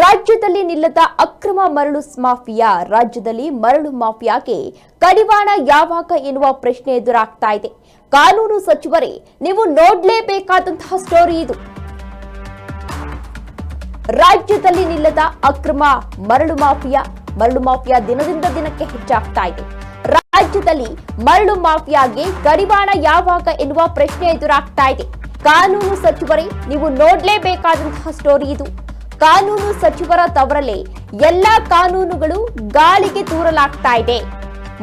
ರಾಜ್ಯದಲ್ಲಿ ನಿಲ್ಲದ ಅಕ್ರಮ ಮರಳು ಮಾಫಿಯಾ. ರಾಜ್ಯದಲ್ಲಿ ಮರಳು ಮಾಫಿಯಾಗೆ ಕಡಿವಾಣ ಯಾವಾಗ ಎನ್ನುವ ಪ್ರಶ್ನೆ ಎದುರಾಗ್ತಾ ಇದೆ. ಕಾನೂನು ಸಚಿವರೇ, ನೀವು ನೋಡ್ಲೇಬೇಕಾದಂತಹ ಸ್ಟೋರಿ ಇದು. ರಾಜ್ಯದಲ್ಲಿ ನಿಲ್ಲದ ಅಕ್ರಮ ಮರಳು ಮಾಫಿಯಾ ಮರಳು ಮಾಫಿಯಾ ದಿನದಿಂದ ದಿನಕ್ಕೆ ಹೆಚ್ಚಾಗ್ತಾ ಇದೆ. ರಾಜ್ಯದಲ್ಲಿ ಮರಳು ಮಾಫಿಯಾಗೆ ಕಡಿವಾಣ ಯಾವಾಗ ಎನ್ನುವ ಪ್ರಶ್ನೆ ಎದುರಾಗ್ತಾ ಇದೆ. ಕಾನೂನು ಸಚಿವರೇ, ನೀವು ನೋಡ್ಲೇಬೇಕಾದಂತಹ ಸ್ಟೋರಿ ಇದು. ಕಾನೂನು ಸಚಿವರ ತವರಲ್ಲೇ ಎಲ್ಲಾ ಕಾನೂನುಗಳು ಗಾಳಿಗೆ ತೂರಲಾಗ್ತಾ ಇದೆ.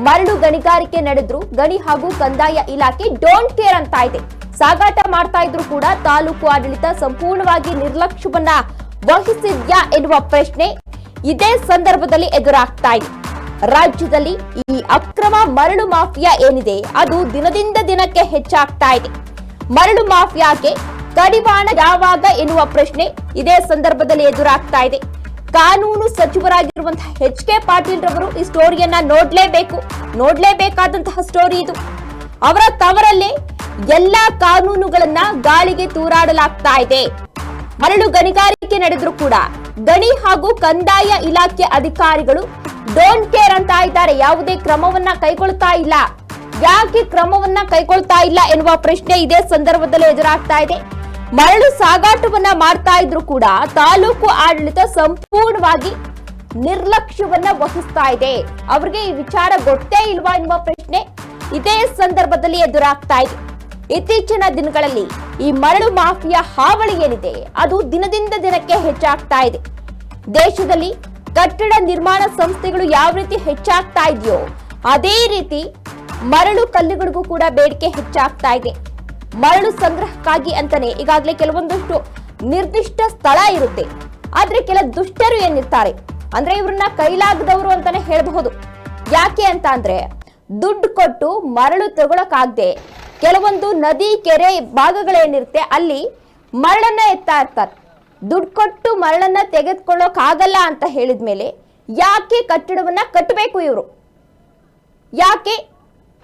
ಮರಳು ಗಣಿಗಾರಿಕೆ ನಡೆದ್ರು, ಗಣಿ ಹಾಗೂ ಕಂದಾಯ ಇಲಾಖೆ ಡೋಂಟ್ ಕೇರ್ ಅಂತ ಇದೆ. ಸಾಗಾಟ ಮಾಡ್ತಾ ಇದ್ರು ಕೂಡ ತಾಲೂಕು ಆಡಳಿತ ಸಂಪೂರ್ಣವಾಗಿ ನಿರ್ಲಕ್ಷ್ಯವನ್ನ ವಹಿಸಿದ್ಯಾ ಎನ್ನುವ ಪ್ರಶ್ನೆ ಇದೇ ಸಂದರ್ಭದಲ್ಲಿ ಎದುರಾಗ್ತಾ ಇದೆ. ರಾಜ್ಯದಲ್ಲಿ ಈ ಅಕ್ರಮ ಮರಳು ಮಾಫಿಯಾ ಏನಿದೆ, ಅದು ದಿನದಿಂದ ದಿನಕ್ಕೆ ಹೆಚ್ಚಾಗ್ತಾ ಇದೆ. ಮರಳು ಮಾಫಿಯಾಗೆ ಕಡಿವಾಣ ಯಾವಾಗ ಎನ್ನುವ ಪ್ರಶ್ನೆ ಇದೇ ಸಂದರ್ಭದಲ್ಲಿ ಎದುರಾಗ್ತಾ ಇದೆ. ಕಾನೂನು ಸಚಿವರಾಗಿರುವಂತಹ ಎಚ್ ಕೆ ಪಾಟೀಲ್ ರವರು ಈ ಸ್ಟೋರಿಯನ್ನ ನೋಡ್ಲೇಬೇಕು. ನೋಡ್ಲೇಬೇಕಾದಂತಹ ಸ್ಟೋರಿ ಇದು. ಅವರ ತವರಲ್ಲಿ ಎಲ್ಲಾ ಕಾನೂನುಗಳನ್ನ ಗಾಳಿಗೆ ತೂರಾಡಲಾಗ್ತಾ ಇದೆ. ಮರಳು ಗಣಿಗಾರಿಕೆ ನಡೆದ್ರು ಕೂಡ ಗಣಿ ಹಾಗೂ ಕಂದಾಯ ಇಲಾಖೆ ಅಧಿಕಾರಿಗಳು ಡೋಂಟ್ ಕೇರ್ ಅಂತ ಇದ್ದಾರೆ. ಯಾವುದೇ ಕ್ರಮವನ್ನ ಕೈಗೊಳ್ತಾ ಇಲ್ಲ. ಯಾಕೆ ಕ್ರಮವನ್ನ ಕೈಗೊಳ್ತಾ ಇಲ್ಲ ಎನ್ನುವ ಪ್ರಶ್ನೆ ಇದೇ ಸಂದರ್ಭದಲ್ಲಿ ಎದುರಾಗ್ತಾ ಇದೆ. ಮರಳು ಸಾಗಾಟವನ್ನ ಮಾಡ್ತಾ ಇದ್ರು ಕೂಡ ತಾಲೂಕು ಆಡಳಿತ ಸಂಪೂರ್ಣವಾಗಿ ನಿರ್ಲಕ್ಷ್ಯವನ್ನ ವಹಿಸ್ತಾ ಇದೆ. ಅವ್ರಿಗೆ ಈ ವಿಚಾರ ಗೊತ್ತೇ ಇಲ್ವಾ ಎನ್ನುವ ಪ್ರಶ್ನೆ ಇದೇ ಸಂದರ್ಭದಲ್ಲಿ ಎದುರಾಗ್ತಾ ಇದೆ. ಇತ್ತೀಚಿನ ದಿನಗಳಲ್ಲಿ ಈ ಮರಳು ಮಾಫಿಯಾ ಹಾವಳಿ ಏನಿದೆ, ಅದು ದಿನದಿಂದ ದಿನಕ್ಕೆ ಹೆಚ್ಚಾಗ್ತಾ ಇದೆ. ದೇಶದಲ್ಲಿ ಕಟ್ಟಡ ನಿರ್ಮಾಣ ಸಂಸ್ಥೆಗಳು ಯಾವ ರೀತಿ ಹೆಚ್ಚಾಗ್ತಾ ಇದೆಯೋ, ಅದೇ ರೀತಿ ಮರಳು ಕಲ್ಲುಗಳಿಗೂ ಕೂಡ ಬೇಡಿಕೆ ಹೆಚ್ಚಾಗ್ತಾ ಇದೆ. ಮರಳು ಸಂಗ್ರಹಕ್ಕಾಗಿ ಅಂತಾನೆ ಈಗಾಗಲೇ ಕೆಲವೊಂದಷ್ಟು ನಿರ್ದಿಷ್ಟ ಸ್ಥಳ ಇರುತ್ತೆ. ಆದ್ರೆ ಕೆಲ ದುಷ್ಟರು ಏನಿರ್ತಾರೆ? ಅಂದ್ರೆ ಇವ್ರನ್ನ ಕೈಲಾಗದವರು ಅಂತಾನೆ ಹೇಳಬಹುದು. ಯಾಕೆ ಅಂತ ಅಂದ್ರೆ, ದುಡ್ಡು ಕೊಟ್ಟು ಮರಳು ತಗೊಳಕಾಗ್ದೆ ಕೆಲವೊಂದು ನದಿ, ಕೆರೆ ಭಾಗಗಳೇನಿರುತ್ತೆ, ಅಲ್ಲಿ ಮರಳನ್ನ ಎತ್ತಾ ಇರ್ತಾರೆ. ದುಡ್ಡು ಕೊಟ್ಟು ಮರಳನ್ನ ತೆಗೆದುಕೊಳ್ಳೋಕಾಗಲ್ಲ ಅಂತ ಹೇಳಿದ್ಮೇಲೆ ಯಾಕೆ ಕಟ್ಟಡವನ್ನ ಕಟ್ಟಬೇಕು ಇವರು? ಯಾಕೆ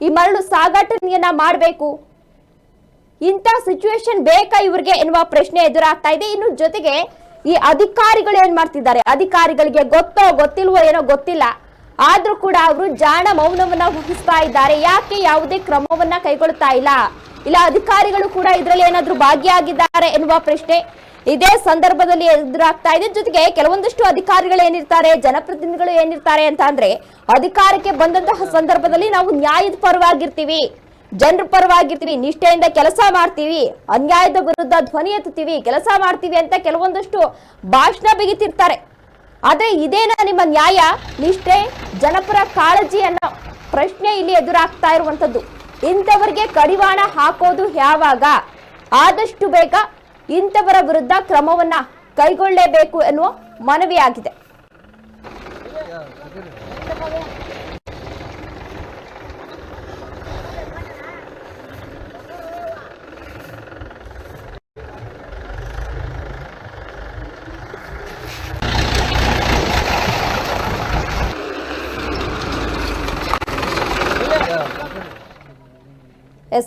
ಈ ಮರಳು ಸಾಗಾಟನೆಯನ್ನ ಮಾಡಬೇಕು? ಇಂಥ ಸಿಚುವೇಶನ್ ಬೇಕಾ ಇವ್ರಿಗೆ ಎನ್ನುವ ಪ್ರಶ್ನೆ ಎದುರಾಗ್ತಾ ಇದೆ. ಇನ್ನು ಜೊತೆಗೆ ಈ ಅಧಿಕಾರಿಗಳು ಏನ್ ಮಾಡ್ತಿದ್ದಾರೆ? ಅಧಿಕಾರಿಗಳಿಗೆ ಗೊತ್ತೋ ಗೊತ್ತಿಲ್ವೋ ಏನೋ ಗೊತ್ತಿಲ್ಲ. ಆದ್ರೂ ಕೂಡ ಅವರು ಜಾಣ ಮೌನವನ್ನ ವಹಿಸ್ತಾ ಇದ್ದಾರೆ. ಯಾಕೆ ಯಾವುದೇ ಕ್ರಮವನ್ನ ಕೈಗೊಳ್ತಾ ಇಲ್ಲ? ಇಲ್ಲ, ಅಧಿಕಾರಿಗಳು ಕೂಡ ಇದರಲ್ಲಿ ಏನಾದ್ರೂ ಭಾಗಿಯಾಗಿದ್ದಾರೆ ಎನ್ನುವ ಪ್ರಶ್ನೆ ಇದೇ ಸಂದರ್ಭದಲ್ಲಿ ಎದುರಾಗ್ತಾ ಇದೆ. ಜೊತೆಗೆ ಕೆಲವೊಂದಷ್ಟು ಅಧಿಕಾರಿಗಳು ಏನಿರ್ತಾರೆ, ಜನಪ್ರತಿನಿಧಿಗಳು ಏನಿರ್ತಾರೆ ಅಂತ ಅಂದ್ರೆ ಅಧಿಕಾರಕ್ಕೆ ಬಂದಂತಹ ಸಂದರ್ಭದಲ್ಲಿ ನಾವು ನ್ಯಾಯದ ಪರವಾಗಿರ್ತೀವಿ. ಜನರ ಪರವಾಗಿರ್ತೀವಿ, ನಿಷ್ಠೆಯಿಂದ ಕೆಲಸ ಮಾಡ್ತೀವಿ, ಅನ್ಯಾಯದ ವಿರುದ್ಧ ಧ್ವನಿ ಎತ್ತುತ್ತೀವಿ, ಕೆಲಸ ಮಾಡ್ತೀವಿ ಅಂತ ಕೆಲವೊಂದಷ್ಟು ಭಾಷಣ ಬಿಗಿತಿರ್ತಾರೆ. ಆದ್ರೆ ಇದೇನ ನಿಮ್ಮ ನ್ಯಾಯ, ನಿಷ್ಠೆ, ಜನಪರ ಕಾಳಜಿ ಅನ್ನೋ ಪ್ರಶ್ನೆ ಇಲ್ಲಿ ಎದುರಾಗ್ತಾ ಇರುವಂತದ್ದು ಇಂಥವರಿಗೆ ಕಡಿವಾಣ ಹಾಕೋದು ಯಾವಾಗ? ಆದಷ್ಟು ಬೇಗ ಇಂಥವರ ವಿರುದ್ಧ ಕ್ರಮವನ್ನ ಕೈಗೊಳ್ಳಲೇಬೇಕು ಎನ್ನುವ ಮನವಿಯಾಗಿದೆ.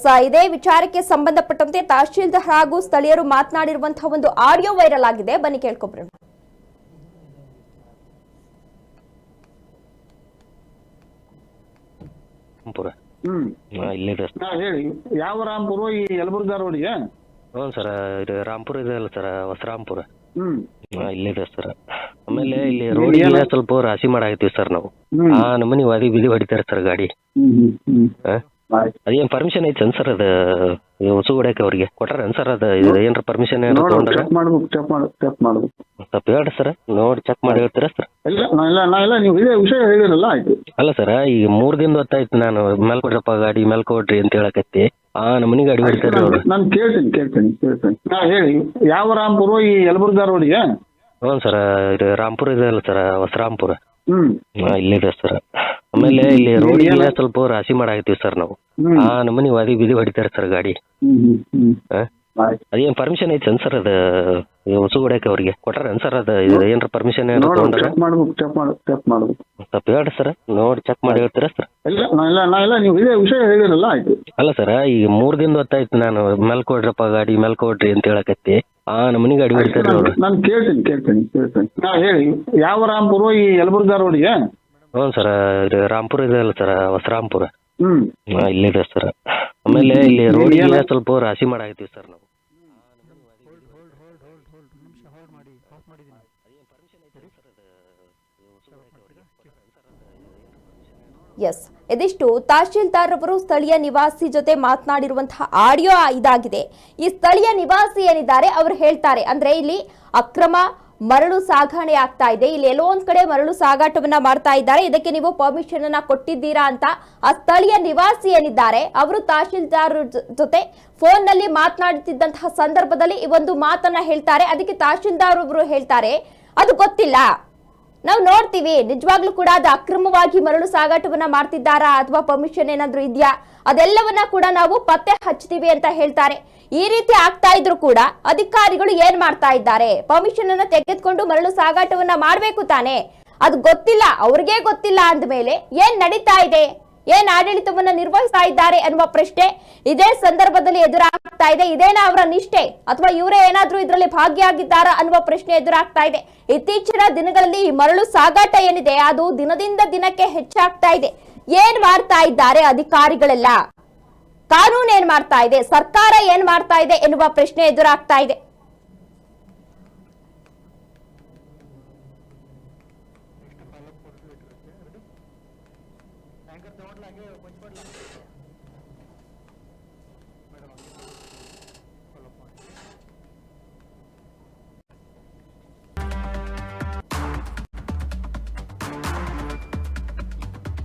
ಎಸ್ ಇದೇ. ವಿಚಾರಕ್ಕೆ ಸಂಬಂಧಪಟ್ಟಂತೆ ತಹಶೀಲ್ದಾರ್ ಹಾಗೂ ಸ್ಥಳೀಯರು ಮಾತನಾಡಿರುವಂತಹ ಒಂದು ಆಡಿಯೋ ವೈರಲ್ ಆಗಿದೆ. ಬನ್ನಿ ಕೇಳ್ಕೊಬ್ರಿ ಹ್ಮ್. ಇಲ್ಲಿದೆ ಹೇಳಿ. ಯಾವ ರಾಂಪುರ ಈ ಯಲಬುರ್ಗಾ ರೋಡಿಗೆ? ಹ್ಞೂ ಸರ್ ಇದು ರಾಂಪುರ ಇದೆ ಅಲ್ಲ ಸರ್ ಹೊಸ ರಾಂಪುರ ಹ್ಮ್ ಇಲ್ಲಿದೆ ಸರ್. ಆಮೇಲೆ ಇಲ್ಲಿ ರೋಡಿಗೆ ಸ್ವಲ್ಪ ರಾಶಿ ಮಾಡಾಕತ್ತೀವಿ ಸರ್ ನಾವು. ಆ ನಮ್ಮನಿ ವಾದಿ ಬಿದಿ ಹೊಡಿತಾರೆ ಸರ್ ಗಾಡಿ. ಹ್ಮ್ ಹ್ಮ್ ಹ್ಮ್. ಅದೇನು ಪರ್ಮಿಷನ್ ಐತೇನು ಸರ್ ಅದು? ಹೊಸ ಹೊಡ್ಯಾಕ ಅವ್ರಿಗೆ ಕೊಟ್ಟಾರೇನು ಸರ್ ಅದು? ಇದು ಏನಾರ ಪರ್ಮಿಷನ್ ಏನಾರ ನೋಡು ತೊಗೊಂಡ್ರ? ಚೆಕ್ ಮಾಡ್ಬೇಕು ಚೆಕ್ ಮಾಡು ಚೆಕ್ ಮಾಡ್ಬೇಕು ಸ್ವಲ್ಪ ಹೇಳ್ರಿ ಸರ್ ನೋಡಿ ಚೆಕ್ ಮಾಡಿ ಹೇಳ್ತೀರಾ ಸರ್ ಇಲ್ಲ ನಾ ಇಲ್ಲ ನಾ ಇಲ್ಲ ನೀವು ಇದೇ ವಿಷಯ ಹೇಳಿರಲ್ಲ ಆಯ್ತು. ಅಲ್ಲ ಸರ್ ಈಗ ಮೂರ್ ದಿನದ ಹೊತ್ತಾಯ್ತು ನಾನು ಮೇಲ್ಕೊಡ್ರಪ್ಪ ಗಾಡಿ ಮೇಲ್ಕೊಡ್ರಿ ಅಂತ ಹೇಳಕತ್ತಿ. ಆ ನಮ್ಮನಿ ಗಾಡಿ ಹೊಡಿತಾರೆ ಅವ್ರು. ನಾನು ಕೇಳ್ತೀನಿ ಕೇಳ್ತೀನಿ ಕೇಳ್ತೀನಿ. ನಾ ಹೇಳಿ ಯಾವ ರಾಂಪುರ ಈ ಯಲಬುರ್ಗಾ ರೋಡಿಗೆ ಹ್ಞೂ ಸರ್ ಇದು ರಾಮ್ಪುರ ಇದೆ ಅಲ್ಲ ಸರ್ ಹೊಸ ರಾಮ್ಪುರ ಹ್ಮ್. ಹಾಂ ಇಲ್ಲಿದೆ ಸರ್ ಆಮೇಲೆ ಇಲ್ಲಿ ರೋಡಿಗೆ ಸ್ವಲ್ಪ ರಾಶಿ ಮಾಡಾಕತ್ತೀವಿ ಸರ್ ನಾವು. ಆ ನಮ್ಮನಿ ವಾದಿ ಬಿದಿ ಹೊಡಿತಾರೆ ಸರ್ ಗಾಡಿ. ಅದೇನ್ ಪರ್ಮಿಷನ್ ಐತೆ ಸರ್ ಅದ ಹೊಸು ಹೊಡ್ಯಾಕ ಅವ್ರಿಗೆ? ಕೊಟ್ಟಾರೇನು ಸರ್ ಅದ ಇದು ಏನಾರ ಪರ್ಮಿಷನ್ ಏನಾರ ನೋಡು ತೊಗೊಂಡ್ರ? ಚೆಕ್ ಮಾಡ್ಬೇಕು ಚೆಕ್ ಮಾಡು ಚೆಕ್ ಮಾಡ್ಬೇಕು. ಸ್ವಲ್ಪ ಹೇಳ್ರಿ ಸರ್. ನೋಡಿ ಚೆಕ್ ಮಾಡಿ ಹೇಳ್ತೀರಾ ಸರ್? ಇಲ್ಲ ನಾ ಇಲ್ಲ ನಾ ಇಲ್ಲ ನೀವು ಇದೇ ವಿಷಯ ಹೇಳಿರಲ್ಲ ಆಯ್ತು. ಅಲ್ಲ ಸರ್ ಈಗ ಮೂರ್ ದಿನದ ಹೊತ್ತಾಯ್ತು ನಾನು ಮೇಲ್ಕೊಡ್ರಪ್ಪ ಗಾಡಿ ಮೇಲ್ಕೊಡ್ರಿ ಅಂತ ಹೇಳಕತ್ತಿ. ಆ ನಮ್ಮನಿ ಗಾಡಿ ಹೊಡಿತಾರೆ ನಾನು ಕೇಳ್ತೀನಿ ಕೇಳ್ತೀನಿ ಹೇಳಿ ಯಾವ ರಾಮ್ಪುರ ಈ ಯಲಬುರ್ಗಾ ರೋಡಿಗೆ? ಹ್ಞೂ ಸರ್ ಇದು ರಾಂಪುರ ಇದೆ ಅಲ್ಲ ಸರ್ ಹೊಸರಾಂಪುರ ಹ್ಮ್. ಹಾ, ಇಲ್ಲಿದೆ ಸರ್. ಆಮೇಲೆ ಇಲ್ಲಿ ರೋಡ್ ರೋಡಿಗೆ ಸ್ವಲ್ಪ ರಾಶಿ ಮಾಡಾಕತ್ತೀವಿ ಸರ್ ನಾವು. ಎಸ್ ಇದಿಷ್ಟು ತಹಶೀಲ್ದಾರ್ ಅವರು ಸ್ಥಳೀಯ ನಿವಾಸಿ ಜೊತೆ ಮಾತನಾಡಿರುವಂತಹ ಆಡಿಯೋ ಇದಾಗಿದೆ. ಈ ಸ್ಥಳೀಯ ನಿವಾಸಿ ಏನಿದ್ದಾರೆ ಅವರು ಹೇಳ್ತಾರೆ. ಅಂದ್ರೆ ಇಲ್ಲಿ ಅಕ್ರಮ ಮರಳು ಸಾಗಣೆ ಆಗ್ತಾ ಇದೆ. ಇಲ್ಲಿ ಎಲ್ಲೋ ಒಂದ್ ಕಡೆ ಮರಳು ಸಾಗಾಟವನ್ನ ಮಾಡ್ತಾ ಇದ್ದಾರೆ. ಇದಕ್ಕೆ ನೀವು ಪರ್ಮಿಷನ್ ಅನ್ನ ಕೊಟ್ಟಿದ್ದೀರಾ ಅಂತ ಆ ಸ್ಥಳೀಯ ನಿವಾಸಿ ಏನಿದ್ದಾರೆ, ಅವರು ತಹಶೀಲ್ದಾರ್ ಜೊತೆ ಫೋನ್ನಲ್ಲಿ ಮಾತನಾಡುತ್ತಿದ್ದಂತಹ ಸಂದರ್ಭದಲ್ಲಿ ಈ ಒಂದು ಮಾತನ್ನ ಹೇಳ್ತಾರೆ. ಅದಕ್ಕೆ ತಹಶೀಲ್ದಾರ್ ಒಬ್ರು ಹೇಳ್ತಾರೆ, ಅದು ಗೊತ್ತಿಲ್ಲ. ನಾವು ನೋಡ್ತೀವಿ, ನಿಜವಾಗ್ಲೂ ಕೂಡ ಅದು ಅಕ್ರಮವಾಗಿ ಮರಳು ಸಾಗಾಟವನ್ನ ಮಾಡ್ತಿದ್ದಾರಾ ಅಥವಾ ಪರ್ಮಿಷನ್ ಏನಾದ್ರು ಇದೆಯಾ? ಅದೆಲ್ಲವನ್ನ ಕೂಡ ನಾವು ಪತ್ತೆ ಹಚ್ತೀವಿ ಅಂತ ಹೇಳ್ತಾರೆ. ಈ ರೀತಿ ಆಗ್ತಾ ಇದ್ರು ಕೂಡ ಅಧಿಕಾರಿಗಳು ಏನ್ ಮಾಡ್ತಾ ಇದ್ದಾರೆ? ಪರ್ಮಿಷನ್ ಅನ್ನ ತೆಗೆದುಕೊಂಡು ಮರಳು ಸಾಗಾಟವನ್ನ ಮಾಡ್ಬೇಕು ತಾನೆ? ಅದು ಗೊತ್ತಿಲ್ಲ, ಅವ್ರಿಗೆ ಗೊತ್ತಿಲ್ಲ ಅಂದ್ಮೇಲೆ ಏನ್ ನಡೀತಾ ಇದೆ? ಏನ್ ಆಡಳಿತವನ್ನ ನಿರ್ವಹಿಸ್ತಾ ಇದ್ದಾರೆ ಅನ್ನುವ ಪ್ರಶ್ನೆ ಇದೇ ಸಂದರ್ಭದಲ್ಲಿ ಎದುರಾಗ್ತಾ ಇದೆ. ಇದೇನಾ ಅವರ ನಿಷ್ಠೆ? ಅಥವಾ ಇವರೇ ಏನಾದ್ರೂ ಇದರಲ್ಲಿ ಭಾಗಿಯಾಗಿದ್ದಾರಾ ಅನ್ನುವ ಪ್ರಶ್ನೆ ಎದುರಾಗ್ತಾ ಇದೆ. ಇತ್ತೀಚಿನ ದಿನಗಳಲ್ಲಿ ಈ ಮರಳು ಸಾಗಾಟ ಏನಿದೆ, ಅದು ದಿನದಿಂದ ದಿನಕ್ಕೆ ಹೆಚ್ಚಾಗ್ತಾ ಇದೆ. ಏನ್ ಮಾಡ್ತಾ ಇದ್ದಾರೆ ಅಧಿಕಾರಿಗಳೆಲ್ಲ? ಕಾನೂನು ಏನ್ ಮಾಡ್ತಾ ಇದೆ? ಸರ್ಕಾರ ಏನ್ ಮಾಡ್ತಾ ಇದೆ ಎನ್ನುವ ಪ್ರಶ್ನೆ ಎದುರಾಗ್ತಾ ಇದೆ.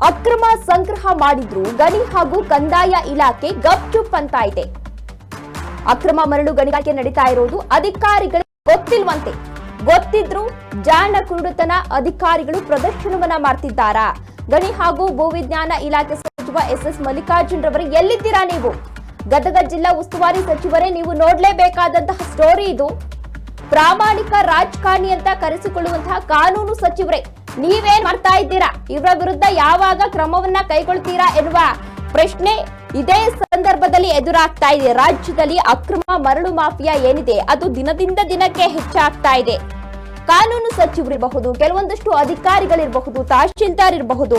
ಅಕ್ರಮ ಸಂಗ್ರಹ ಮಾಡಿದ್ರು ಗಣಿ ಹಾಗೂ ಕಂದಾಯ ಇಲಾಖೆ ಗಪ್ಚುಪ್ ಅಂತ ಇದೆ. ಅಕ್ರಮ ಮರಳು ಗಣಿಗಾರಿಕೆ ನಡೀತಾ ಇರೋದು ಅಧಿಕಾರಿಗಳಿಗೆ ಗೊತ್ತಿಲ್ವಂತೆ. ಗೊತ್ತಿದ್ರು ಜಾಣ ಕುರುಡುತನ ಅಧಿಕಾರಿಗಳು ಪ್ರದರ್ಶನವನ್ನ ಮಾಡ್ತಿದ್ದಾರಾ? ಗಣಿ ಹಾಗೂ ಭೂವಿಜ್ಞಾನ ಇಲಾಖೆ ಸಚಿವ ಎಸ್ ಎಸ್ ಮಲ್ಲಿಕಾರ್ಜುನ್ ರವರು ಎಲ್ಲಿದ್ದೀರಾ ನೀವು? ಗದಗ ಜಿಲ್ಲಾ ಉಸ್ತುವಾರಿ ಸಚಿವರೇ, ನೀವು ನೋಡಲೇಬೇಕಾದಂತಹ ಸ್ಟೋರಿ ಇದು. ಪ್ರಾಮಾಣಿಕ ರಾಜಕಾರಣಿ ಅಂತ ಕರೆಸಿಕೊಳ್ಳುವಂತಹ ಕಾನೂನು ಸಚಿವರೇ, ನೀವೇನ್ ಮಾಡ್ತಾ ಇದ್ದೀರಾ? ಇವರ ವಿರುದ್ಧ ಯಾವಾಗ ಕ್ರಮವನ್ನ ಕೈಗೊಳ್ತೀರಾ ಎನ್ನುವ ಪ್ರಶ್ನೆ ಇದೇ ಸಂದರ್ಭದಲ್ಲಿ ಎದುರಾಗ್ತಾ ಇದೆ. ರಾಜ್ಯದಲ್ಲಿ ಅಕ್ರಮ ಮರಳು ಮಾಫಿಯಾ ಏನಿದೆ? ಅದು ದಿನದಿಂದ ದಿನಕ್ಕೆ ಹೆಚ್ಚಾಗ್ತಾ ಇದೆ. ಕಾನೂನು ಸಚಿವರಿರಬಹುದು, ಕೆಲವೊಂದಷ್ಟು ಅಧಿಕಾರಿಗಳಿರಬಹುದು ತಹಶೀಲ್ದಾರ್ ಇರಬಹುದು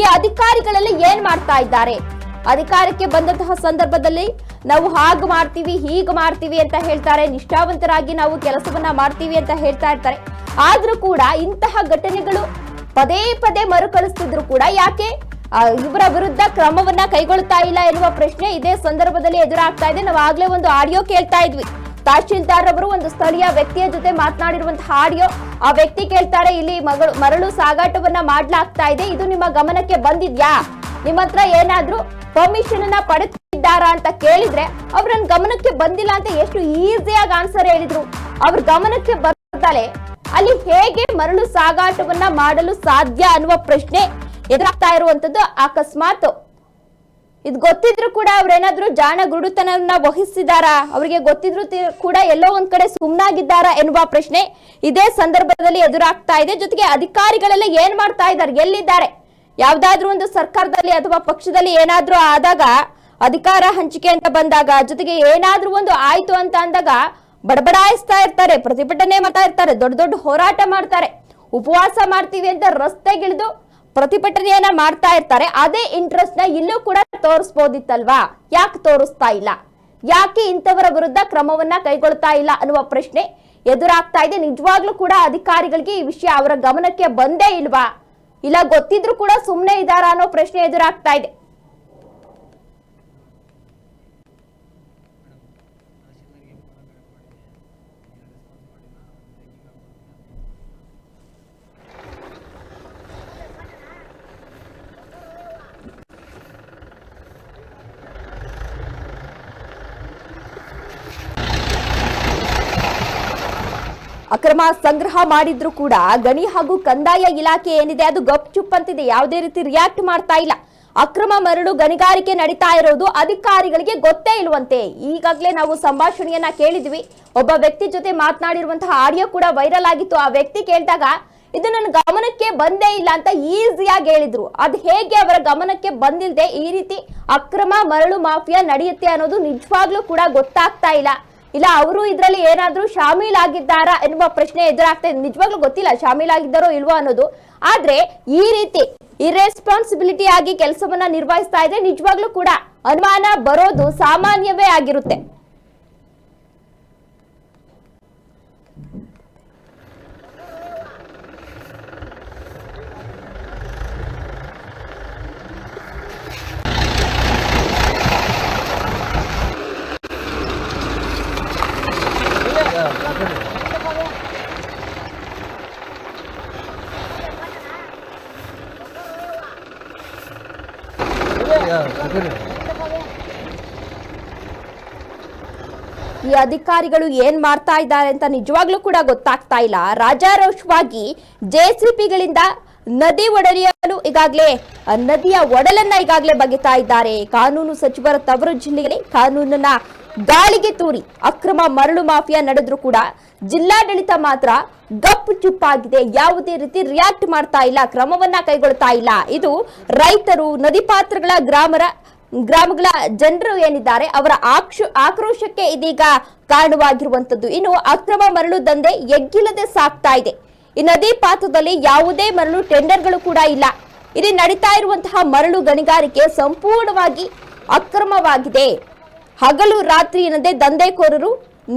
ಈ ಅಧಿಕಾರಿಗಳೆಲ್ಲ ಏನ್ ಮಾಡ್ತಾ ಇದ್ದಾರೆ? ಅಧಿಕಾರಕ್ಕೆ ಬಂದಂತಹ ಸಂದರ್ಭದಲ್ಲಿ ನಾವು ಹಾಗೆ ಮಾಡ್ತೀವಿ, ಹೀಗೆ ಮಾಡ್ತೀವಿ ಅಂತ ಹೇಳ್ತಾರೆ, ನಿಷ್ಠಾವಂತರಾಗಿ ನಾವು ಕೆಲಸವನ್ನ ಮಾಡ್ತೀವಿ ಅಂತ ಹೇಳ್ತಾ ಇರ್ತಾರೆ. ಆದ್ರೂ ಕೂಡ ಇಂತಹ ಘಟನೆಗಳು ಪದೇ ಪದೇ ಮರುಕಳಿಸ್ತಿದ್ರು ಕೂಡ ಯಾಕೆ? ಇವರ ವಿರುದ್ಧ ಕ್ರಮವನ್ನ ಕೈಗೊಳ್ತಾ ಇಲ್ಲ ಎನ್ನುವ ಪ್ರಶ್ನೆ ಇದೇ ಸಂದರ್ಭದಲ್ಲಿ ಎದುರಾಗ್ತಾ ಇದೆ. ನಾವು ಆಗ್ಲೇ ಒಂದು ಆಡಿಯೋ ಕೇಳ್ತಾ ಇದ್ವಿ. ತಹಶೀಲ್ದಾರ್ ಅವರು ಒಂದು ಸ್ಥಳೀಯ ವ್ಯಕ್ತಿಯ ಜೊತೆ ಮಾತನಾಡಿರುವಂತಹ ಆಡಿಯೋ ಆ ವ್ಯಕ್ತಿ ಕೇಳ್ತಾರೆ, ಇಲ್ಲಿ ಮಗಳು ಮರಳು ಸಾಗಾಟವನ್ನ ಮಾಡ್ಲಾಗ್ತಾ ಇದೆ, ಇದು ನಿಮ್ಮ ಗಮನಕ್ಕೆ ಬಂದಿದ್ಯಾ? ನಿಮ್ಮ ಹತ್ರ ಏನಾದ್ರೂ ಪರ್ಮಿಷನ್ ಅನ್ನ ಪಡೆದಿದ್ದಾರಾ ಅಂತ ಕೇಳಿದ್ರೆ ಅವ್ರ ಗಮನಕ್ಕೆ ಬಂದಿಲ್ಲ ಅಂತ ಎಷ್ಟು ಈಸಿಯಾಗಿ ಆನ್ಸರ್ ಹೇಳಿದ್ರು. ಅವ್ರ ಗಮನಕ್ಕೆ ಬರ್ತಾಳೆ ಅಲ್ಲಿ ಹೇಗೆ ಮರಳು ಸಾಗಾಟವನ್ನ ಮಾಡಲು ಸಾಧ್ಯ ಅನ್ನುವ ಪ್ರಶ್ನೆ ಎದುರಾಗ್ತಾ ಇರುವಂತದ್ದು ಅಕಸ್ಮಾತ್ ಇದು ಗೊತ್ತಿದ್ರು ಕೂಡ ಅವ್ರೇನಾದ್ರೂ ಜಾಣ ಗುರುತನವನ್ನ ವಹಿಸಿದಾರಾ? ಅವರಿಗೆ ಗೊತ್ತಿದ್ರು ಕೂಡ ಎಲ್ಲೋ ಒಂದ್ ಕಡೆ ಸುಮ್ನಾಗಿದ್ದಾರಾ ಎನ್ನುವ ಪ್ರಶ್ನೆ ಇದೇ ಸಂದರ್ಭದಲ್ಲಿ ಎದುರಾಗ್ತಾ ಇದೆ. ಜೊತೆಗೆ ಅಧಿಕಾರಿಗಳೆಲ್ಲ ಏನ್ ಮಾಡ್ತಾ ಇದ್ದಾರೆ ಎಲ್ಲಿದ್ದಾರೆ? ಯಾವ್ದಾದ್ರೂ ಒಂದು ಸರ್ಕಾರದಲ್ಲಿ ಅಥವಾ ಪಕ್ಷದಲ್ಲಿ ಏನಾದ್ರೂ ಆದಾಗ ಅಧಿಕಾರ ಹಂಚಿಕೆ ಅಂತ ಬಂದಾಗ, ಜೊತೆಗೆ ಏನಾದ್ರೂ ಒಂದು ಆಯ್ತು ಅಂತ ಅಂದಾಗ ಬಡಬಡಾಯಿಸ್ತಾ ಇರ್ತಾರೆ, ಪ್ರತಿಭಟನೆ ಮಾಡ್ತಾ ಇರ್ತಾರೆ, ದೊಡ್ಡ ದೊಡ್ಡ ಹೋರಾಟ ಮಾಡ್ತಾರೆ. ಉಪವಾಸ ಮಾಡ್ತೀವಿ ಅಂತ ರಸ್ತೆಗಿಳಿದು ಪ್ರತಿಭಟನೆಯನ್ನ ಮಾಡ್ತಾ ಇರ್ತಾರೆ. ಅದೇ ಇಂಟ್ರೆಸ್ಟ್ನ ಇಲ್ಲೂ ಕೂಡ ತೋರಿಸ್ಬೋದಿತ್ತಲ್ವಾ? ಯಾಕೆ ತೋರಿಸ್ತಾ ಇಲ್ಲ? ಯಾಕೆ ಇಂಥವರ ವಿರುದ್ಧ ಕ್ರಮವನ್ನ ಕೈಗೊಳ್ತಾ ಇಲ್ಲ ಅನ್ನುವ ಪ್ರಶ್ನೆ ಎದುರಾಗ್ತಾ ಇದೆ. ನಿಜವಾಗ್ಲೂ ಕೂಡ ಅಧಿಕಾರಿಗಳಿಗೆ ಈ ವಿಷಯ ಅವರ ಗಮನಕ್ಕೆ ಬಂದೇ ಇಲ್ವಾ? ಇಲ್ಲ, ಗೊತ್ತಿದ್ರು ಕೂಡ ಸುಮ್ಮನೆ ಇದ್ದಾರಾ ಅನ್ನೋ ಪ್ರಶ್ನೆ ಎದುರಾಗ್ತಾ ಇದೆ. ಸಂಗ್ರಹ ಮಾಡಿದ್ರು ಕೂಡ ಗಣಿ ಹಾಗೂ ಕಂದಾಯ ಇಲಾಖೆ ಏನಿದೆ ಅದು ಗಪ್ಚುಪ್ ಅಂತಿದೆ. ಯಾವುದೇ ರೀತಿ ರಿಯಾಕ್ಟ್ ಮಾಡ್ತಾ ಇಲ್ಲ. ಅಕ್ರಮ ಮರಳು ಗಣಿಗಾರಿಕೆ ನಡೀತಾ ಇರೋದು ಅಧಿಕಾರಿಗಳಿಗೆ ಗೊತ್ತೇ ಇಲ್ಲವಂತೆ ಈಗಾಗಲೇ ನಾವು ಸಂಭಾಷಣೆಯನ್ನ ಕೇಳಿದ್ವಿ. ಒಬ್ಬ ವ್ಯಕ್ತಿ ಜೊತೆ ಮಾತನಾಡಿರುವಂತಹ ಆಡಿಯೋ ಕೂಡ ವೈರಲ್ ಆಗಿತ್ತು. ಆ ವ್ಯಕ್ತಿ ಕೇಳಿದಾಗ, ಇದು ನನ್ನ ಗಮನಕ್ಕೆ ಬಂದೇ ಇಲ್ಲ ಅಂತ ಈಸಿಯಾಗಿ ಹೇಳಿದ್ರು. ಅದ್ ಹೇಗೆ ಅವರ ಗಮನಕ್ಕೆ ಬಂದಿಲ್ಲದೆ ಈ ರೀತಿ ಅಕ್ರಮ ಮರಳು ಮಾಫಿಯಾ ನಡೆಯುತ್ತೆ ಅನ್ನೋದು ನಿಜವಾಗ್ಲೂ ಕೂಡ ಗೊತ್ತಾಗ್ತಾ ಇಲ್ಲ. ಇಲ್ಲ, ಅವರು ಇದ್ರಲ್ಲಿ ಏನಾದ್ರೂ ಶಾಮೀಲಾಗಿದ್ದಾರಾ ಎನ್ನುವ ಪ್ರಶ್ನೆ ಎದುರಾಗ್ತಾ ಇದೆ. ನಿಜವಾಗ್ಲೂ ಗೊತ್ತಿಲ್ಲ ಶಾಮೀಲಾಗಿದ್ದಾರೋ ಇಲ್ವೋ ಅನ್ನೋದು. ಆದ್ರೆ ಈ ರೀತಿ ಇರೆಸ್ಪಾನ್ಸಿಬಿಲಿಟಿ ಆಗಿ ಕೆಲಸವನ್ನ ನಿರ್ವಹಿಸ್ತಾ ಇದೆ ನಿಜವಾಗ್ಲೂ ಕೂಡ ಅನುಮಾನ ಬರೋದು ಸಾಮಾನ್ಯವೇ ಆಗಿರುತ್ತೆ. ಅಧಿಕಾರಿಗಳು ಏನ್ ಮಾಡ್ತಾ ಇದ್ದಾರೆ ಅಂತ ನಿಜವಾಗ್ಲೂ ಕೂಡ ಗೊತ್ತಾಗ್ತಾ ಇಲ್ಲ. ರಾಜಾರೋಷವಾಗಿ ಜೆಸಿಪಿಗಳಿಂದ ನದಿ ಒಡೆಯಲು ಈಗಾಗಲೇ ನದಿಯ ಒಡಲನ್ನ ಈಗಾಗಲೇ ಬಗೆತಾ ಇದ್ದಾರೆ. ಕಾನೂನು ಸಚಿವರ ತವರು ಜಿಲ್ಲೆಯಲ್ಲಿ ಕಾನೂನನ್ನ ಗಾಳಿಗೆ ತೂರಿ ಅಕ್ರಮ ಮರಳು ಮಾಫಿಯಾ ನಡೆದ್ರು ಕೂಡ ಜಿಲ್ಲಾಡಳಿತ ಮಾತ್ರ ಗಪ್ಪು ಚುಪ್ಪಾಗಿದೆ ಯಾವುದೇ ರೀತಿ ರಿಯಾಕ್ಟ್ ಮಾಡ್ತಾ ಇಲ್ಲ, ಕ್ರಮವನ್ನ ಕೈಗೊಳ್ತಾ ಇಲ್ಲ. ಇದು ರೈತರು, ನದಿ ಪಾತ್ರಗಳ ಗ್ರಾಮರ ಗ್ರಾಮಗಳ ಜನರು ಏನಿದ್ದಾರೆ, ಅವರ ಆಕ್ರೋಶಕ್ಕೆ ಇದೀಗ ಕಾರಣವಾಗಿರುವಂತದ್ದು ಇನ್ನು ಅಕ್ರಮ ಮರಳು ದಂಧೆ ಎಗ್ಗಿಲ್ಲದೆ ಸಾಗ್ತಾ ಇದೆ. ಈ ನದಿ ಪಾತ್ರದಲ್ಲಿ ಯಾವುದೇ ಮರಳು, ಟೆಂಡರ್ಗಳು ಕೂಡ ಇಲ್ಲ. ಇಲ್ಲಿ ನಡೀತಾ ಇರುವಂತಹ ಮರಳು ಗಣಿಗಾರಿಕೆ ಸಂಪೂರ್ಣವಾಗಿ ಅಕ್ರಮವಾಗಿದೆ. ಹಗಲು ರಾತ್ರಿ ಎನ್ನದೆ ದಂಧೆಕೋರರು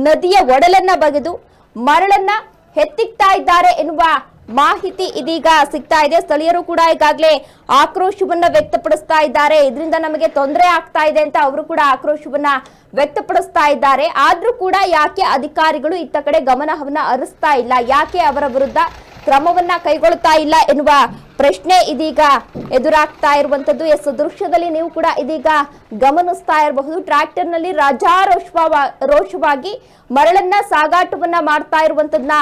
ನದಿಯ ಒಡಲನ್ನ ಬಗೆದು ಮರಳನ್ನ ಹೆತ್ತಿಕ್ತಾ ಇದ್ದಾರೆ ಎನ್ನುವ ಮಾಹಿತಿ ಇದೀಗ ಸಿಗ್ತಾ ಇದೆ. ಸ್ಥಳೀಯರು ಕೂಡ ಈಗಾಗಲೇ ಆಕ್ರೋಶವನ್ನ ವ್ಯಕ್ತಪಡಿಸ್ತಾ ಇದ್ದಾರೆ. ಇದರಿಂದ ನಮಗೆ ತೊಂದರೆ ಆಗ್ತಾ ಇದೆ ಅಂತ ಅವರು ಕೂಡ ಆಕ್ರೋಶವನ್ನ ವ್ಯಕ್ತಪಡಿಸ್ತಾ ಇದ್ದಾರೆ. ಆದ್ರೂ ಕೂಡ ಯಾಕೆ ಅಧಿಕಾರಿಗಳು ಇತ್ತ ಕಡೆ ಗಮನವನ್ನ ಹರಿಸ್ತಾ ಇಲ್ಲ? ಯಾಕೆ ಅವರ ವಿರುದ್ಧ ಕ್ರಮವನ್ನ ಕೈಗೊಳ್ತಾ ಇಲ್ಲ ಎನ್ನುವ ಪ್ರಶ್ನೆ ಇದೀಗ ಎದುರಾಗ್ತಾ ಇರುವಂತದ್ದು ಎಸ್ ದೃಶ್ಯದಲ್ಲಿ ನೀವು ಕೂಡ ಇದೀಗ ಗಮನಿಸ್ತಾ ಇರಬಹುದು. ಟ್ರ್ಯಾಕ್ಟರ್ನಲ್ಲಿ ರಾಜಾರೋಷವಾಗಿ ರೋಷವಾಗಿ ಮರಳನ್ನ ಸಾಗಾಟವನ್ನ ಮಾಡ್ತಾ ಇರುವಂತದನ್ನ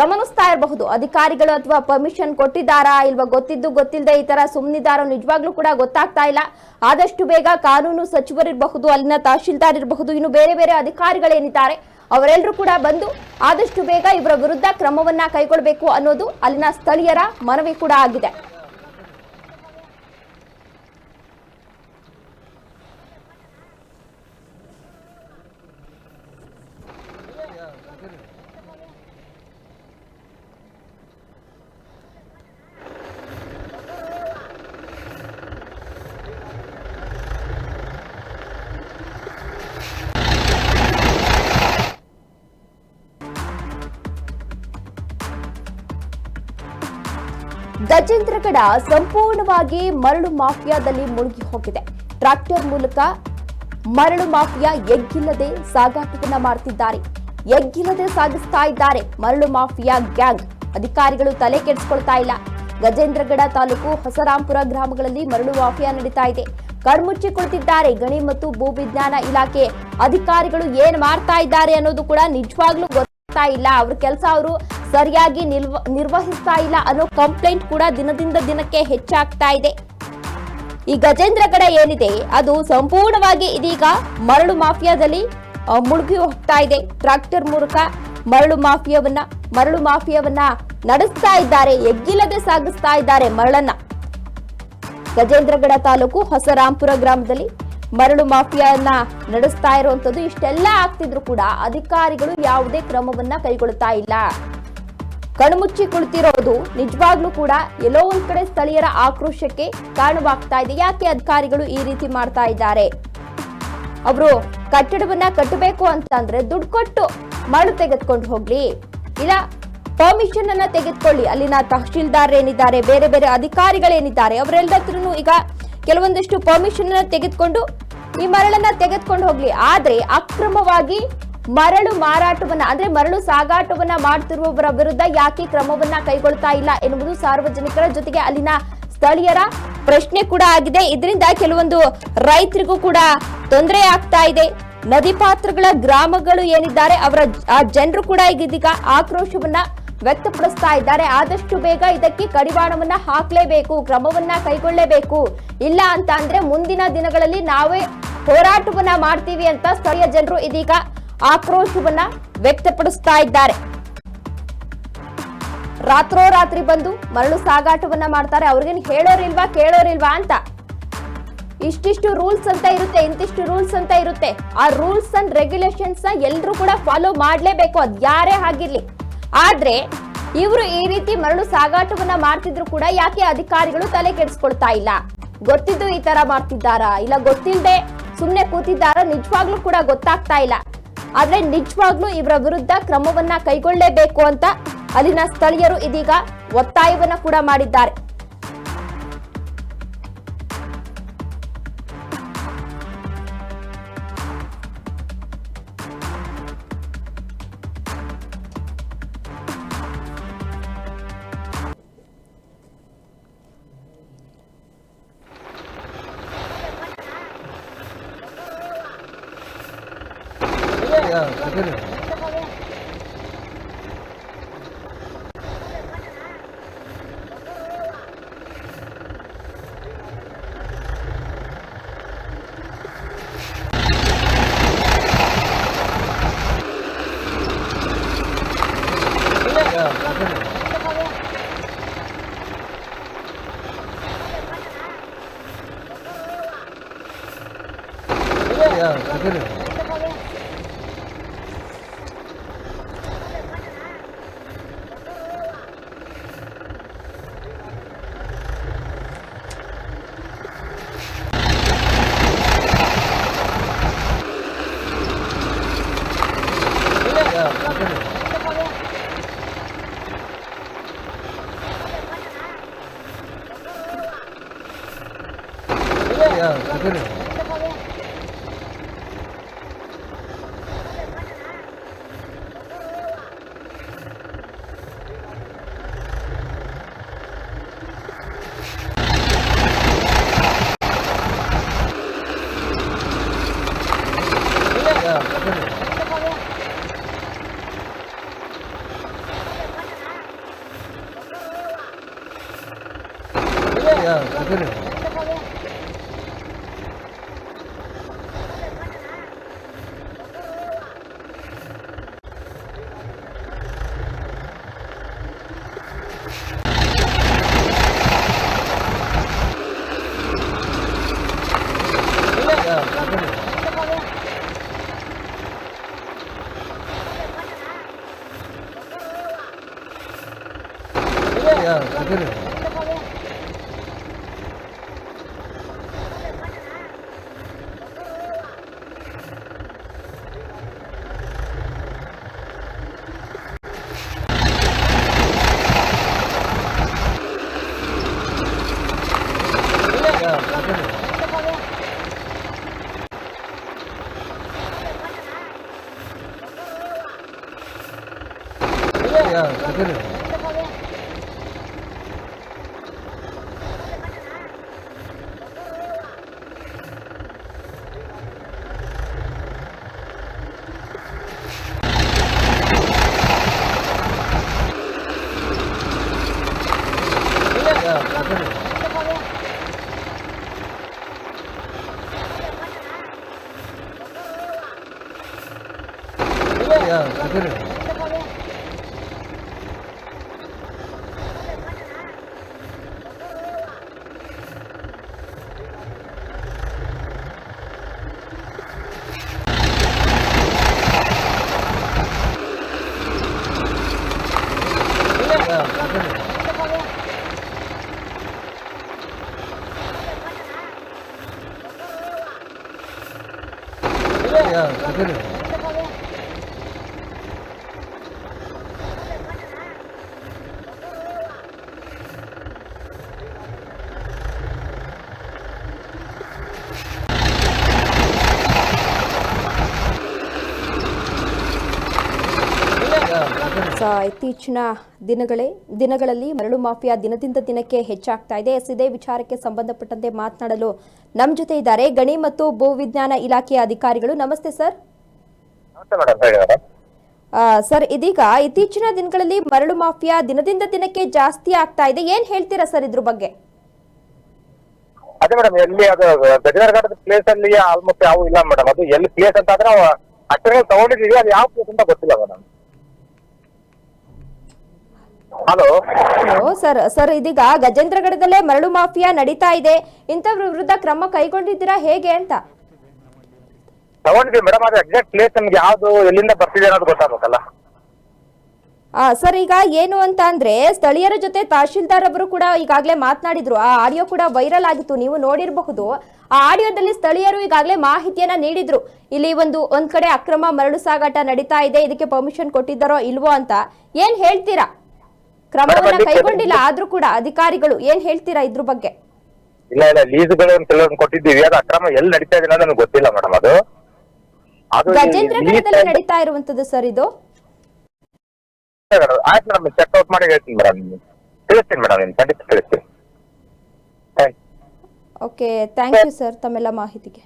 ಗಮನಿಸ್ತಾ ಇರಬಹುದು. ಅಧಿಕಾರಿಗಳು ಅಥವಾ ಪರ್ಮಿಷನ್ ಕೊಟ್ಟಿದ್ದಾರಾ ಇಲ್ವಾ ಗೊತ್ತಿದ್ದು ಗೊತ್ತಿಲ್ಲದೆ ಈ ತರ ಸುಮ್ಮನಿದ್ದಾರೋ ನಿಜವಾಗ್ಲೂ ಕೂಡ ಗೊತ್ತಾಗ್ತಾ ಇಲ್ಲ. ಆದಷ್ಟು ಬೇಗ ಕಾನೂನು ಸಚಿವರಿರಬಹುದು, ಅಲ್ಲಿನ ತಹಶೀಲ್ದಾರ್ ಇರಬಹುದು, ಇನ್ನು ಬೇರೆ ಬೇರೆ ಅಧಿಕಾರಿಗಳೇನಿದ್ದಾರೆ. ಅವರೆಲ್ಲರೂ ಕೂಡ ಬಂದು ಆದಷ್ಟು ಬೇಗ ಇವರ ವಿರುದ್ಧ ಕ್ರಮವನ್ನ ಕೈಗೊಳ್ಳಬೇಕು ಅನ್ನೋದು ಅಲ್ಲಿನ ಸ್ಥಳೀಯರ ಮನವಿ ಕೂಡ ಆಗಿದೆ. ಗಜೇಂದ್ರಗಡ ಸಂಪೂರ್ಣವಾಗಿ ಮರಳು ಮಾಫಿಯಾದಲ್ಲಿ ಮುಳುಗಿ ಹೋಗಿದೆ. ಟ್ರಾಕ್ಟರ್ ಮೂಲಕ ಮರಳು ಮಾಫಿಯಾ ಎಗ್ಗಿಲ್ಲದೆ ಸಾಗಾಟವನ್ನ ಮಾಡುತ್ತಿದ್ದಾರೆ ಎಗ್ಗಿಲ್ಲದೆ ಸಾಗಿಸ್ತಾ ಇದ್ದಾರೆ ಮರಳು ಮಾಫಿಯಾ ಗ್ಯಾಂಗ್. ಅಧಿಕಾರಿಗಳು ತಲೆ ಕೆಡಿಸಿಕೊಳ್ತಾ ಇಲ್ಲ. ಗಜೇಂದ್ರಗಡ ತಾಲೂಕು ಹೊಸರಾಂಪುರ ಗ್ರಾಮಗಳಲ್ಲಿ ಮರಳು ಮಾಫಿಯಾ ನಡೀತಾ ಇದೆ. ಕಣ್ಮುಚ್ಚಿ ಕುಳಿತಿದ್ದಾರೆ ಗಣಿ ಮತ್ತು ಭೂವಿಜ್ಞಾನ ಇಲಾಖೆ. ಅಧಿಕಾರಿಗಳು ಏನ್ ಮಾಡ್ತಾ ಇದ್ದಾರೆ ಅನ್ನೋದು ಕೂಡ ನಿಜವಾಗ್ಲೂ ಗೊತ್ತಾ ಇಲ್ಲ. ಅವ್ರ ಕೆಲಸ ಅವರು ಸರಿಯಾಗಿ ನಿಲ್ವ ನಿರ್ವಹಿಸ್ತಾ ಇಲ್ಲ ಅನ್ನೋ ಕಂಪ್ಲೇಂಟ್ ಕೂಡ ದಿನದಿಂದ ದಿನಕ್ಕೆ ಹೆಚ್ಚಾಗ್ತಾ ಇದೆ. ಈ ಗಜೇಂದ್ರಗಡ ಏನಿದೆ, ಅದು ಸಂಪೂರ್ಣವಾಗಿ ಇದೀಗ ಮರಳು ಮಾಫಿಯಾದಲ್ಲಿ ಮುಳುಗಿ ಹೋಗ್ತಾ ಇದೆ. ಟ್ರಾಕ್ಟರ್ ಮೂಲಕ ಮರಳು ಮಾಫಿಯಾವನ್ನ ಮರಳು ಮಾಫಿಯಾವನ್ನ ನಡೆಸ್ತಾ ಇದ್ದಾರೆ, ಎಗ್ಗಿಲ್ಲದೆ ಸಾಗಿಸ್ತಾ ಇದ್ದಾರೆ ಮರಳನ್ನ. ಗಜೇಂದ್ರಗಡ ತಾಲೂಕು ಹೊಸರಾಂಪುರ ಗ್ರಾಮದಲ್ಲಿ ಮರಳು ಮಾಫಿಯಾನ ನಡೆಸ್ತಾ ಇರುವಂತದ್ದು ಇಷ್ಟೆಲ್ಲ ಆಗ್ತಿದ್ರು ಕೂಡ ಅಧಿಕಾರಿಗಳು ಯಾವುದೇ ಕ್ರಮವನ್ನ ಕೈಗೊಳ್ಳುತ್ತಾ ಇಲ್ಲ. ಕಣ್ಮುಚ್ಚಿ ಕುಳಿತಿರೋದು ನಿಜವಾಗ್ಲೂ ಕೂಡ ಎಲ್ಲೋ ಒಂದ್ ಕಡೆ ಸ್ಥಳೀಯರ ಆಕ್ರೋಶಕ್ಕೆ ಕಾರಣವಾಗ್ತಾ ಇದೆ. ಯಾಕೆ ಅಧಿಕಾರಿಗಳು ಈ ರೀತಿ ಮಾಡ್ತಾ ಇದ್ದಾರೆ? ಅವರು ಕಟ್ಟಡವನ್ನ ಕಟ್ಟಬೇಕು ಅಂತ ಅಂದ್ರೆ ದುಡ್ಡು ಕೊಟ್ಟು ಮರಳು ತೆಗೆದುಕೊಂಡು ಹೋಗ್ಲಿ. ಇಲ್ಲ ಪರ್ಮಿಷನ್ ಅನ್ನ ತೆಗೆದುಕೊಳ್ಳಿ. ಅಲ್ಲಿನ ತಹಶೀಲ್ದಾರ್ ಏನಿದ್ದಾರೆ, ಬೇರೆ ಬೇರೆ ಅಧಿಕಾರಿಗಳೇನಿದ್ದಾರೆ ಅವರೆಲ್ಲದ್ರೂ ಈಗ ಕೆಲವೊಂದಿಷ್ಟು ಪರ್ಮಿಷನ್ ಅನ್ನ ತೆಗೆದುಕೊಂಡು ಈ ಮರಳನ್ನ ತೆಗೆದುಕೊಂಡು ಹೋಗ್ಲಿ. ಆದ್ರೆ ಅಕ್ರಮವಾಗಿ ಮರಳು ಮಾರಾಟವನ್ನ, ಅಂದ್ರೆ ಮರಳು ಸಾಗಾಟವನ್ನ ಮಾಡ್ತಿರುವವರ ವಿರುದ್ಧ ಯಾಕೆ ಕ್ರಮವನ್ನ ಕೈಗೊಳ್ತಾ ಇಲ್ಲ ಎನ್ನುವುದು ಸಾರ್ವಜನಿಕರ ಜೊತೆಗೆ ಅಲ್ಲಿನ ಸ್ಥಳೀಯರ ಪ್ರಶ್ನೆ ಕೂಡ ಆಗಿದೆ. ಇದರಿಂದ ಕೆಲವೊಂದು ರೈತರಿಗೂ ಕೂಡ ತೊಂದರೆ ಆಗ್ತಾ ಇದೆ. ನದಿ ಪಾತ್ರಗಳ ಗ್ರಾಮಗಳು ಏನಿದ್ದಾರೆ, ಅವರ ಆ ಜನರು ಕೂಡ ಇದೀಗ ಆಕ್ರೋಶವನ್ನ ವ್ಯಕ್ತಪಡಿಸ್ತಾ ಇದ್ದಾರೆ. ಆದಷ್ಟು ಬೇಗ ಇದಕ್ಕೆ ಕಡಿವಾಣವನ್ನ ಹಾಕ್ಲೇಬೇಕು, ಕ್ರಮವನ್ನ ಕೈಗೊಳ್ಳಲೇಬೇಕು ಇಲ್ಲ ಅಂತ ಅಂದ್ರೆ ಮುಂದಿನ ದಿನಗಳಲ್ಲಿ ನಾವೇ ಹೋರಾಟವನ್ನ ಮಾಡ್ತೀವಿ ಅಂತ ಸ್ಥಳೀಯ ಜನರು ಇದೀಗ ಆಕ್ರೋಶವನ್ನ ವ್ಯಕ್ತಪಡಿಸ್ತಾ ಇದ್ದಾರೆ. ರಾತ್ರೋರಾತ್ರಿ ಬಂದು ಮರಳು ಸಾಗಾಟವನ್ನ ಮಾಡ್ತಾರೆ. ಅವ್ರಿಗೇನು ಹೇಳೋರಿಲ್ವಾ, ಕೇಳೋರಿಲ್ವಾ ಅಂತ. ಇಷ್ಟಿಷ್ಟು ರೂಲ್ಸ್ ಅಂತ ಇರುತ್ತೆ, ಇಂತಿಷ್ಟು ರೂಲ್ಸ್ ಅಂತ ಇರುತ್ತೆ. ಆ ರೂಲ್ಸ್ ಅಂಡ್ ರೆಗ್ಯುಲೇಷನ್ಸ್ನ ಕೂಡ ಫಾಲೋ ಮಾಡ್ಲೇಬೇಕು. ಅದ್ ಯಾರೇ ಆಗಿರ್ಲಿ. ಆದ್ರೆ ಇವರು ಈ ರೀತಿ ಮರಳು ಸಾಗಾಟವನ್ನ ಮಾಡ್ತಿದ್ರು ಕೂಡ ಯಾಕೆ ಅಧಿಕಾರಿಗಳು ತಲೆ ಕೆಡಿಸ್ಕೊಳ್ತಾ ಇಲ್ಲ? ಗೊತ್ತಿದ್ದು ಈ ತರ ಮಾಡ್ತಿದ್ದಾರಾ? ಇಲ್ಲ ಗೊತ್ತಿಲ್ಲದೆ ಸುಮ್ನೆ ಕೂತಿದ್ದಾರಾ? ನಿಜವಾಗ್ಲೂ ಕೂಡ ಗೊತ್ತಾಗ್ತಾ ಇಲ್ಲ. ಆದ್ರೆ ನಿಜವಾಗ್ಲೂ ಇವರ ವಿರುದ್ಧ ಕ್ರಮವನ್ನ ಕೈಗೊಳ್ಳಲೇಬೇಕು ಅಂತ ಅಲ್ಲಿನ ಸ್ಥಳೀಯರು ಇದೀಗ ಒತ್ತಾಯವನ್ನ ಕೂಡ ಮಾಡಿದ್ದಾರೆ. 哎呀，不客。 그래야 그거를 ಇತ್ತೀಚಿನ ದಿನಗಳೇ ದಿನಗಳಲ್ಲಿ ಮರಳು ಮಾಫಿಯಾ ದಿನದಿಂದ ದಿನಕ್ಕೆ ಹೆಚ್ಚಾಗ್ತಾ ಇದೆ. ಎಸ್ ಇದೇ ವಿಚಾರಕ್ಕೆ ಸಂಬಂಧಪಟ್ಟಂತೆ ಮಾತನಾಡಲು ನಮ್ಮ ಜೊತೆ ಇದ್ದಾರೆ ಗಣಿ ಮತ್ತು ಭೂ ವಿಜ್ಞಾನ ಇಲಾಖೆಯ ಅಧಿಕಾರಿಗಳು. ನಮಸ್ತೆ ಸರ್. ಸರ್ ಇದೀಗ ಇತ್ತೀಚಿನ ದಿನಗಳಲ್ಲಿ ಮರಳು ಮಾಫಿಯಾ ದಿನದಿಂದ ದಿನಕ್ಕೆ ಜಾಸ್ತಿ ಆಗ್ತಾ ಇದೆ. ಏನ್ ಹೇಳ್ತೀರಾ ಸರ್ ಇದ್ರ ಬಗ್ಗೆ? ಅದೇ ಮೇಡಮ್ ಎಲ್ಲಿ ಅದು ಗಜನರಘಟ್ಟದ ಪ್ಲೇಸ್ ಅಲ್ಲಿ ಆಲ್ಮೋಸ್ಟ್ ಯಾವ ಇಲ್ಲ ಮೇಡಮ್ ಅದು ಎಲ್ಲಿ ಪ್ಲೇಸ್ ಅಂತ ಆದ್ರೆ ಅಟ್ಟರೆ ತಗೊಂಡಿದೀವಿ ಅದು ಯಾವ ಪ್ಲೇಸ್ ಅಂತ ಗೊತ್ತಿಲ್ಲ madam hello. Hello sir sir ಇದೀಗ ಗಜೇಂದ್ರಗಡದಲ್ಲೇ ಮರಳು ಮಾಫಿಯಾ ನಡೀತಾ ಇದೆ. ಇಂಥವ್ರ ವಿರುದ್ಧ ಕ್ರಮ ಕೈಗೊಂಡಿದ್ದೀರಾ ಹೇಗೆ ಅಂತ? ತಗೊಂಡಿದ್ದೀವಿ ಮೇಡಮ್ ಅದು ಎಕ್ಸಾಕ್ಟ್ ಪ್ಲೇಸ್ ನಿಮ್ಗೆ ಯಾವ್ದು ಎಲ್ಲಿಂದ ಬರ್ತಿದೆ ಅನ್ನೋದು ಗೊತ್ತಾಗ್ಬೇಕಲ್ಲ. ಆ, ಸರ್ ಈಗ ಏನು ಅಂತ ಅಂದ್ರೆ ಸ್ಥಳೀಯರ ಜೊತೆ ತಹಶೀಲ್ದಾರ್ ಅವರು ಕೂಡ ಈಗಾಗಲೇ ಮಾತನಾಡಿದ್ರು. ಆ ಆಡಿಯೋ ಕೂಡ ವೈರಲ್ ಆಗಿತ್ತು ನೀವು ನೋಡಿರಬಹುದು. ಆ ಆಡಿಯೋದಲ್ಲಿ ಸ್ಥಳೀಯರು ಈಗಾಗಲೇ ಮಾಹಿತಿಯನ್ನ ನೀಡಿದ್ರು. ಇಲ್ಲಿ ಒಂದು ಒಂದ್ ಕಡೆ ಅಕ್ರಮ ಮರಳು ಸಾಗಾಟ ನಡೀತಾ ಇದೆ ಇದಕ್ಕೆ ಪರ್ಮಿಷನ್ ಕೊಟ್ಟಿದ್ದಾರೋ ಇಲ್ವೋ ಅಂತ. ಏನ್ ಹೇಳ್ತೀರಾ? ಕ್ರಮವನ್ನ ಕೈಗೊಂಡಿಲ್ಲ ಆದ್ರೂ ಕೂಡ ಅಧಿಕಾರಿಗಳು ಏನ್ ಹೇಳ್ತೀರಾ ಇದ್ರ ಬಗ್ಗೆ? ಇಲ್ಲ ಇಲ್ಲ ಲೀಸ್ಗಳು ಕೆಲವೊಂದು ಕೊಟ್ಟಿದ್ದೀವಿ. ಅದು ಅಕ್ರಮ ಎಲ್ಲಿ ನಡೀತಾ ಇದೆ ಅನ್ನೋದು ನನಗೆ ಗೊತ್ತಿಲ್ಲ ಮೇಡಮ್ ಅದು. ಅದು ಈ- ನಡೀತಾ ಇರುವಂತದ್ದು ಸರ್ ಇದು? ಆಯ್ತು ಮೇಡಮ್ ಚೆಕ್ಔಟ್ ಮಾಡಿ ಹೇಳ್ತೀನಿ ಮೇಡಮ್. ತಿಳಿಸ್ತೀನಿ ಮೇಡಮ್ ನಿಮ್ಗೆ ಖಂಡಿತ ತಿಳಿಸ್ತೀನಿ. ಓಕೆ ಥ್ಯಾಂಕ್ ಯು ಸರ್ ತಮ್ಮೆಲ್ಲ ಮಾಹಿತಿಗೆ.